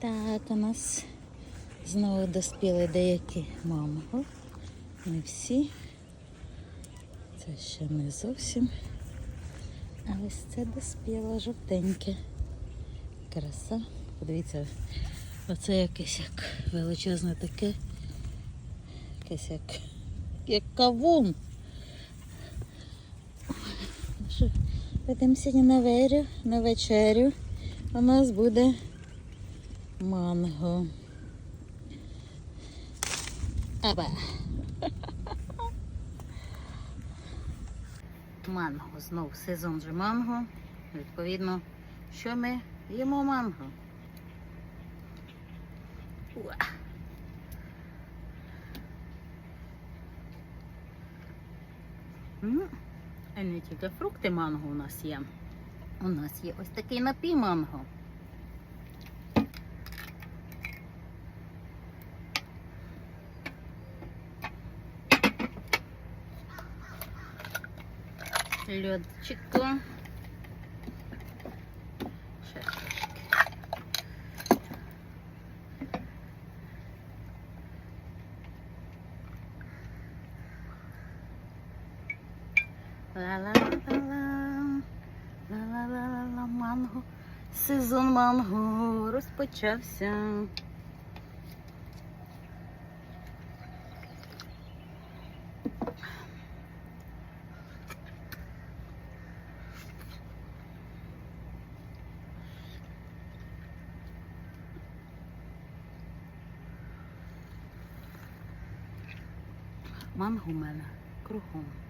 Так, у нас знову доспіли деякі манго. Не всі. Це ще не зовсім. А ось це доспіло жовтеньке. Краса. Подивіться, оце якесь як величезне таке. Якесь як, як кавун. Ну Підемо сьогодні на вечерю, на вечерю. У нас буде манго. Аба. Манго. Знов сезон же манго. Відповідно, що ми їмо манго. Уа. М, А не тільки фрукти манго у нас є. У нас є ось такий напій манго. Льодчику. Ще трошки. Ла-ла-ла-ла. Ла-ла-ла-ла-ла, манго. Сезон манго розпочався. Мене кругом.